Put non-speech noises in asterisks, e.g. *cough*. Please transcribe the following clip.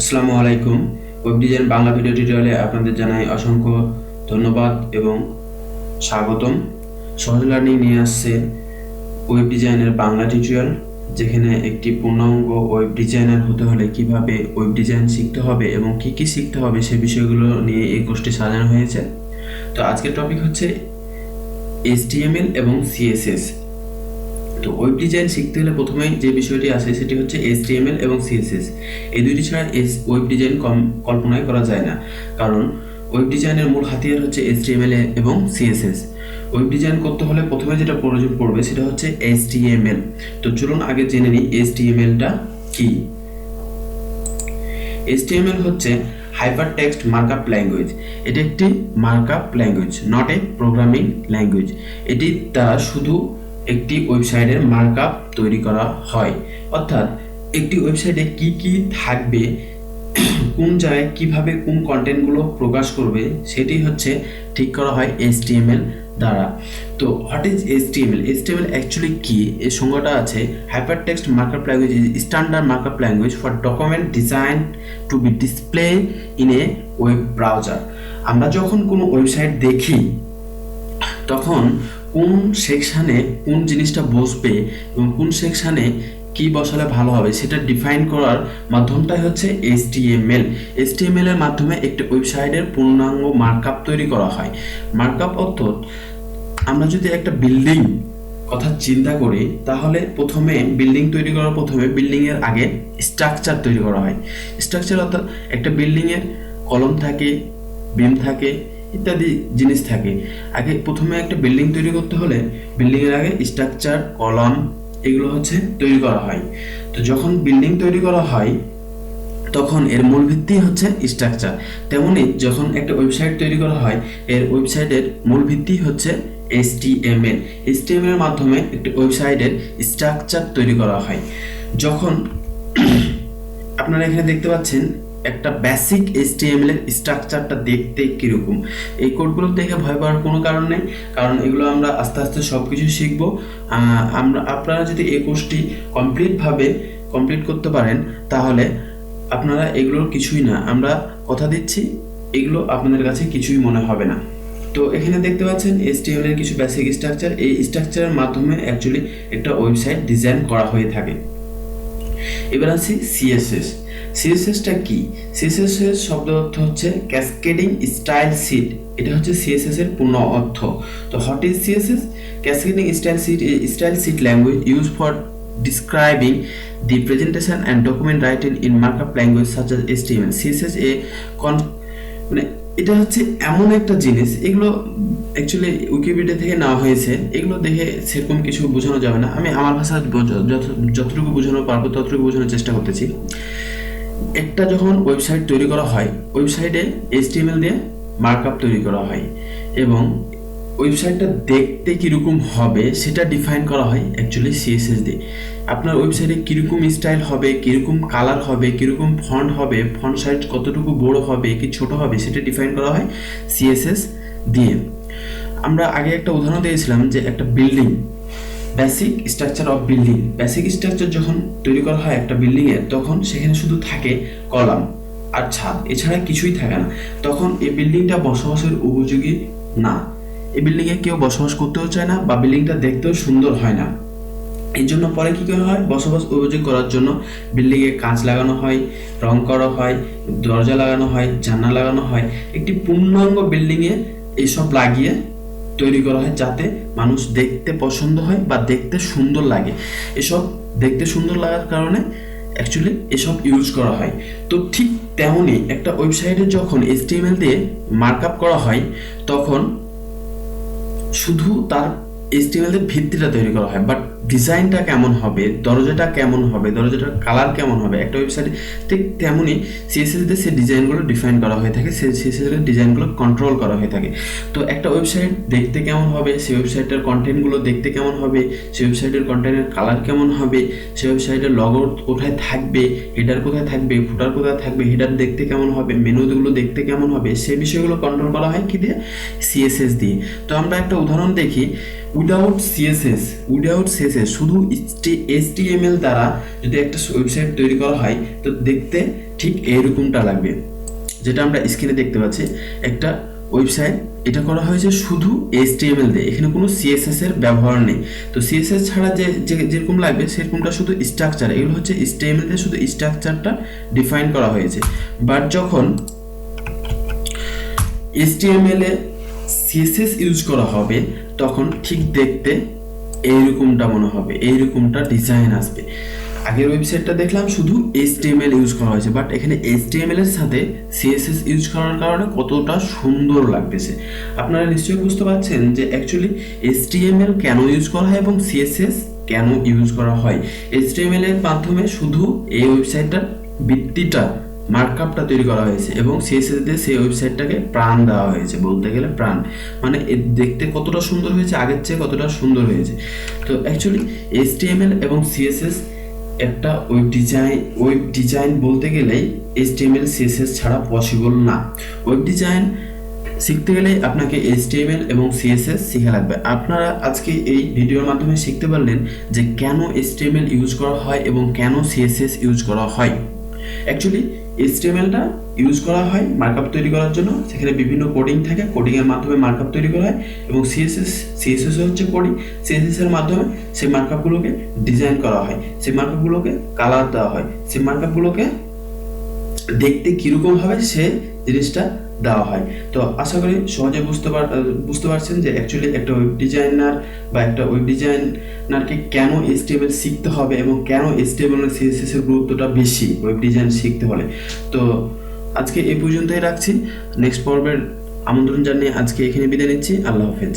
আসসালামু আলাইকুম। Web design Bangla video টিউটোরিয়ালে আপনাদের জানাই অসংখ্য ধন্যবাদ এবং স্বাগতম। সহজ লার্নিং নিয়ে আসছে ওয়েব ডিজাইনের বাংলা টিউটোরিয়াল যেখানে একটি পূর্ণাঙ্গ ওয়েব ডিজাইনার হতে হলে কীভাবে ওয়েব ডিজাইন শিখতে হবে এবং কি কি শিখতে হবে সে বিষয়গুলো নিয়ে এই কোর্সটি সাজানো হয়েছে। তো আজকের টপিক হচ্ছে HTML এবং CSS তো ওয়েব ডিজাইন শিখতে হলে প্রথমেই যে বিষয়টি আসে সেটি হচ্ছে HTML এবং সিএসএস এই দুইটি ছাড়া ওয়েব ডিজাইন কম কল্পনাই করা যায় না। কারণ ওয়েব ডিজাইনের মূল হাতিয়ার হচ্ছে HTML এবং সিএসএস ওয়েব ডিজাইন করতে হলে প্রথমে যেটা প্রয়োজন পড়বে সেটা হচ্ছে HTML তো চলুন আগে জেনে নিই HTMLটা কি? HTML হচ্ছে হাইপার টেক্সট মার্কআপ ল্যাঙ্গুয়েজ এটি একটি markup language not a programming language এটি দ্বারা শুধু একটি ওয়েবসাইটের মার্কআপ তৈরি করা হয়। অর্থাৎ একটি ওয়েবসাইটে কি কি থাকবে, কোন জায়গায় কীভাবে কোন কন্টেন্টগুলো প্রকাশ করবে, সেটি হচ্ছে ঠিক করা হয় HTML দ্বারা। তো what is HTML? HTML actually কি? এর সংজ্ঞাটা আছে hyper text markup language is standard markup language for document design to be display in a web browser আমরা যখন কোনো ওয়েবসাইট দেখি, তখন কোন সেকশানে কোন জিনিসটা বসবে এবং কোন সেকশানে কি বসালে ভালো হবে সেটা ডিফাইন করার মাধ্যমটাই হচ্ছে HTML HTML এর মাধ্যমে একটি ওয়েবসাইটের পূর্ণাঙ্গ মার্কআপ তৈরি করা হয়। মার্কআপ অর্থাৎ আমরা যদি একটা বিল্ডিং কথা চিন্তা করি, তাহলে প্রথমে বিল্ডিং তৈরি করার প্রথমে বিল্ডিং এর আগে স্ট্রাকচার তৈরি করা হয়। স্ট্রাকচার অর্থাৎ একটা বিল্ডিং এর কলম থাকে বিম থাকে ইত্যাদি জিনিস থাকে। আগে প্রথমে একটা বিল্ডিং তৈরি করতে হলে বিল্ডিং এর আগে স্ট্রাকচার কলাম এগুলো হচ্ছে তৈরি করা হয়। তো যখন বিল্ডিং তৈরি করা হয়, তখন এর মূল ভিত্তি হচ্ছে স্ট্রাকচার তেমনি যখন একটা ওয়েবসাইট তৈরি করা হয়, এর ওয়েবসাইটের মূল ভিত্তি হচ্ছে HTML HTML এর মাধ্যমে একটি ওয়েবসাইটের স্ট্রাকচার তৈরি করা হয়। যখন *clears throat* আপনারা এখানে দেখতে পাচ্ছেন একটা বেসিক HTML এর স্ট্রাকচারটা দেখতে কীরকম? এই কোডগুলো দেখে ভয় পাওয়ার কোনো কারণ নেই, কারণ এগুলো আমরা আস্তে আস্তে সব কিছু শিখব আমরা, আপনারা যদি এই কোর্সটি কমপ্লিটভাবে কমপ্লিট করতে পারেন, তাহলে আপনারা এগুলোর কিছুই না। আমরা কথা দিচ্ছি, এগুলো আপনাদের কাছে কিছুই মনে হবে না। তো এখানে দেখতে পাচ্ছেন HTML এর কিছু বেসিক স্ট্রাকচার এই স্ট্রাকচারের মাধ্যমে অ্যাকচুয়ালি একটা ওয়েবসাইট ডিজাইন করা হয়ে থাকে। এবার আসি সিএসএস সিএসএসটা কি? সিএসএসএস শব্দ অর্থ হচ্ছে ক্যাসকেডিং স্টাইল সিট এটা হচ্ছে সিএসএস এর পূর্ণ অর্থ। তো what is CSS cascading style sheet style sheet language use for describing the presentation and document writing in markup language such as HTML CSS এ con- মানে এটা হচ্ছে এমন একটা জিনিস। এগুলো অ্যাকচুয়ালি উইকিপিডিয়া থেকে নেওয়া হয়েছে। এগুলো দেখে সেরকম কিছু বোঝানো যাবে না। আমি আমার ভাষা যতটুকু বোঝানো পারব ততটুকু বোঝানোর চেষ্টা করতেছি। একটা যখন ওয়েবসাইট তৈরি করা হয় ওয়েবসাইটে HTML দিয়ে মার্কআপ তৈরি করা হয় এবং ওয়েবসাইটটা দেখতে কীরকম হবে সেটা ডিফাইন করা হয় অ্যাকচুয়ালি সিএসএস দিয়ে। আপনার ওয়েবসাইটে কীরকম স্টাইল হবে, কীরকম কালার হবে, কীরকম ফন্ট হবে ফন্ট সাইজ কতটুকু বড় হবে, কি ছোট হবে সেটা ডিফাইন করা হয় সিএসএস দিয়ে। আমরা আগে একটা উদাহরণ দিয়েছিলাম যে একটা building basic structure of building basic structure যখন তৈরি করা হয় একটা বিল্ডিংয়ের তখন সেখানে শুধু থাকে কলাম আর ছাদ, এছাড়া কিছুই থাকে না। তখন এই বিল্ডিংটা বসবাসের উপযোগী না। এই বিল্ডিংয়ে কেউ বসবাস করতেও চায় না বা বিল্ডিংটা দেখতেও সুন্দর হয় না। এর জন্য পরে কি করা হয়? বসবাস উপযোগ করার জন্য বিল্ডিংয়ে কাঁচ লাগানো হয়, রং করা হয়, দরজা লাগানো হয়, জানলা লাগানো হয়। একটি পূর্ণাঙ্গ বিল্ডিংয়ে এইসব লাগিয়ে তৈরি করা হয় যাতে মানুষ দেখতে পছন্দ হয় বা দেখতে সুন্দর লাগে। এসব দেখতে সুন্দর লাগার কারণে অ্যাকচুয়ালি এসব ইউজ করা হয়। তো ঠিক তেমনই একটা ওয়েবসাইটে যখন এসটিএমএল দিয়ে মার্কআপ করা হয়, তখন শুধু তার এসটিএমএল ভিত্তিটা তৈরি করা হয়। বাট ডিজাইনটা কেমন হবে, দরজাটা কেমন হবে, দরজাটার কালার কেমন হবে, একটা ওয়েবসাইটে ঠিক তেমনই সিএসএস দিয়ে সেই ডিজাইনগুলো ডিফাইন করা হয়ে থাকে, সেই সিএসএসের ডিজাইনগুলো কন্ট্রোল করা হয়ে থাকে। তো একটা ওয়েবসাইট দেখতে কেমন হবে, সেই ওয়েবসাইটের কন্টেন্টগুলো দেখতে কেমন হবে, সেই ওয়েবসাইটের কন্টেন্টের কালার কেমন হবে, সেই ওয়েবসাইটের লগো কোথায় থাকবে হেডার কোথায় থাকবে ফুটার কোথায় থাকবে হেডার দেখতে কেমন হবে মেনুগুলো দেখতে কেমন হবে, সেই বিষয়গুলো কন্ট্রোল করা হয় কি দিয়ে? সিএসএস দিয়ে। তো আমরা একটা উদাহরণ দেখি without CSS without CSS CSS শুধু এইচটিএমএল দ্বারা যদি একটা ওয়েবসাইট তৈরি করা হয়, তো দেখতে ঠিক এইরকমটা লাগবে। যেটা আমরা স্ক্রিনে দেখতে পাচ্ছি, একটা ওয়েবসাইট এটা করা হয়েছে শুধু এইচটিএমএল দিয়ে, এখানে কোনো সিএসএস এর ব্যবহার নেই। তো সিএসএস ছাড়া যে যেরকম লাগবে, সেরকমটা শুধু স্ট্রাকচার এগুলো হচ্ছে এইচটিএমএল দিয়ে শুধু স্ট্রাকচারটা ডিফাইন করা হয়েছে। বাট যখন HTML এ CSS ইউজ করা হবে, তখন ঠিক দেখতে এইরকমটা মনে হবে, এইরকমটা ডিজাইন আসবে। আগের ওয়েবসাইটটা দেখলাম শুধু HTML ইউজ করা হয়েছে বাট এখানে HTML এর সাথে সিএসএস ইউজ করার কারণে কতটা সুন্দর লাগতেছে। আপনারা নিশ্চয়ই বুঝতে পারছেন যে অ্যাকচুয়ালি HTML কেন ইউজ করা হয় এবং সিএসএস কেন ইউজ করা হয়। HTML এর মাধ্যমে শুধু এই ওয়েবসাইটটার ভিত্তিটা মার্কআপটা তৈরি করা হয়েছে এবং সিএসএস দিয়ে সেই ওয়েবসাইটটাকে প্রাণ দেওয়া হয়েছে বলতে গেলে প্রাণ। মানে দেখতে কতটা সুন্দর হয়েছে, আগের চেয়ে কতটা সুন্দর হয়েছে। তো অ্যাকচুয়ালি এইচটিএমএল এবং সিএসএস একটা ওয়েব ডিজাইন ওয়েব ডিজাইন বলতে গেলেই এইচটিএমএল, সিএসএস ছাড়া পসিবল না। ওয়েব ডিজাইন শিখতে গেলে আপনাকে এইচটিএমএল এবং সিএসএস শেখা লাগবে। আপনারা আজকে এই ভিডিওর মাধ্যমে শিখতে পারলেন যে কেন এইচটিএমএল ইউজ করা হয় এবং কেন সিএসএস ইউজ করা হয়। অ্যাকচুয়ালি এসটিএমএলটা ইউজ করা হয় মার্কআপ তৈরি করার জন্য। সেখানে বিভিন্ন কোডিং থাকে। কোডিংয়ের মাধ্যমে মার্কআপ তৈরি করা হয় এবং সিএসএস সিএসএস হচ্ছে কোডিং সিএসএসের মাধ্যমে সেই মার্কআপগুলোকে ডিজাইন করা হয়। সেই মার্কআপগুলোকে কালার দেওয়া হয়। সেই মার্কআপগুলোকে দেখতে কীরকম হবে সে জিনিসটা দেওয়া হয়। তো আশা করি সহজে বুঝতে পার বুঝতে পারছেন যে অ্যাকচুয়ালি একটা ওয়েব ডিজাইনার বা একটা ওয়েব ডিজাইনারকে কেন এসটিএমএল শিখতে হবে এবং কেন এসটিএমএল সিএসএস এর গুরুত্বটা বেশি ওয়েব ডিজাইন শিখতে হলে। তো আজকে এই পর্যন্তই রাখছি। নেক্সট পর্বের আমন্ত্রণ জানিয়ে আজকে এখানে বিদায় নিচ্ছি। আল্লাহ হাফেজ।